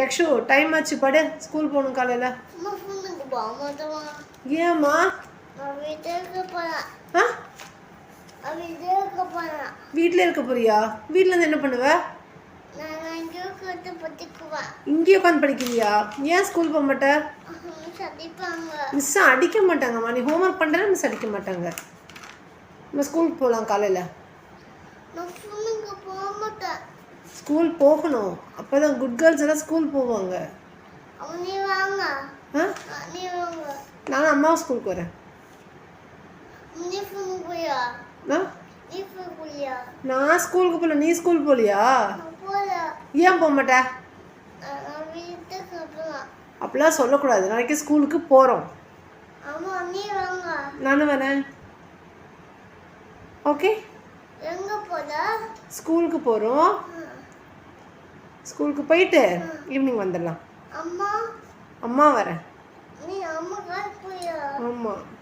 யக்ஷு time ஆச்சு படு. School போகணும் காலையில். போக ஏம்மா? வீட்டில் இருக்க போறியா? வீட்டில் இருந்து என்ன பண்ணுவ? இங்கேயே உட்காந்து படிக்கிறியா? ஏன் ஸ்கூல் போக மாட்ட? சதிப்பாங்க மிஸ் அடிக்க மாட்டாங்கம்மா. நீ ஹோம்ஒர்க் பண்ணுறேன் மிஸ் அடிக்க மாட்டாங்க. நம்ம ஸ்கூலுக்கு போகலாம் காலையில். ஸ்கூல் போகணும். அப்போ தான் குட் கேர்ள்ஸ் எல்லாம் ஸ்கூல் போவாங்க. அவன் நீ வாங்க. ஆ? நீ வாங்க. நானும் அம்மாவும் ஸ்கூலுக்கு வரேன். போலியா? நான் ஸ்கூலுக்கு போகல நீ ஸ்கூல் போகலையா நான் போல. ஏன் போக மாட்டே? நான் அப்படிலாம் சொல்லக்கூடாது. நாளைக்கு ஸ்கூலுக்கு போகிறோம் அம்மா நானும் வரேன். ஓகே? எங்க போத ஸ்கூலுக்கு போகிறோம் ஸ்கூலுக்கு போயிட்டு ஈவினிங் வந்துடலாம். அம்மா. அம்மா வரேன். ஆமாம்